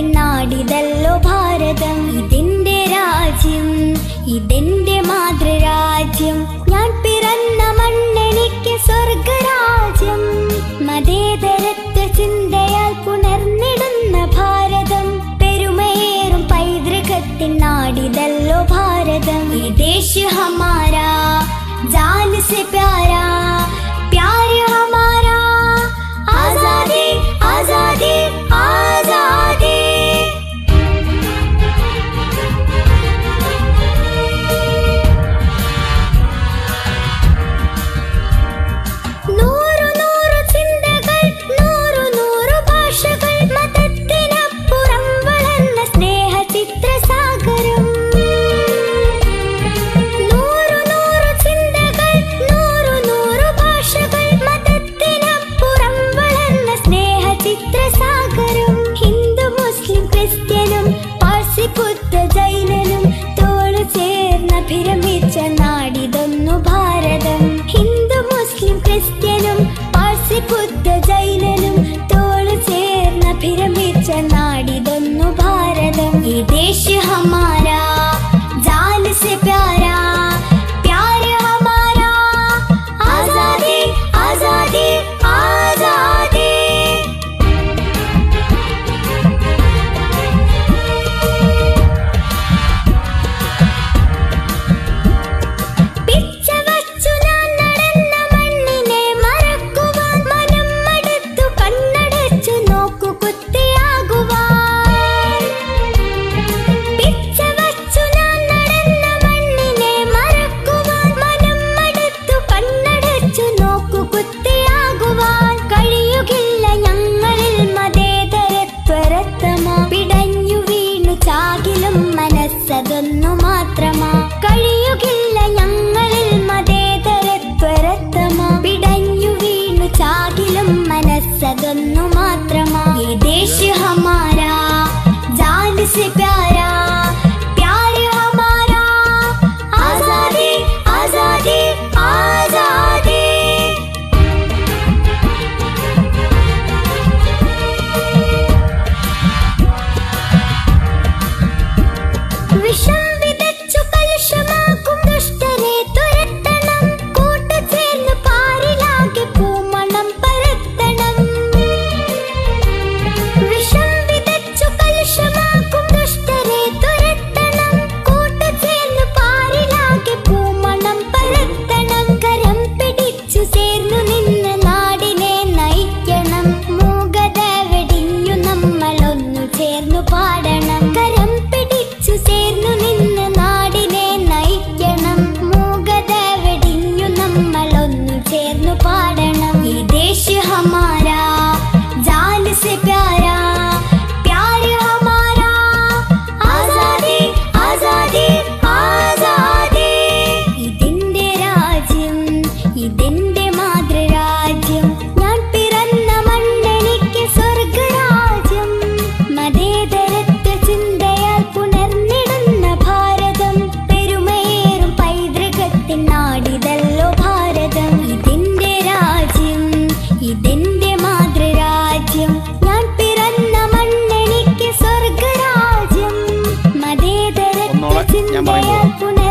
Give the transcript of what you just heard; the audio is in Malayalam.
നാടിതല്ലോ ഭാരതം. ഇതിന്റെ രാജ്യം ഇതെന്റെ മാതൃരാജ്യം. ഞാൻ പിറന്ന മണ്ണെനിക്ക് സ്വർഗരാജ്യം. മതേതരത്വ ചിന്തയാൽ പുണർന്നിടുന്ന ഭാരതം. പെരുമയേറും പൈതൃകത്തിനാടിതല്ലോ ഭാരതം. ഈ ദേശ് ഹമാരാ ജാൽ സെ പ്യാരാ विदेश हमारा മനസ്സും മനസ്സതൊന്നു മാത്രമാ ദേശ ഹമാരാ ജാൻ സെ சேர்ந்து பாட ഇതെന്റെ മാതൃരാജ്യം. ഞാൻ പിറന്ന മണ്ണെനിക്ക് സ്വർഗരാജ്യം. മതേതര ചിന്തയാൽ പുനർ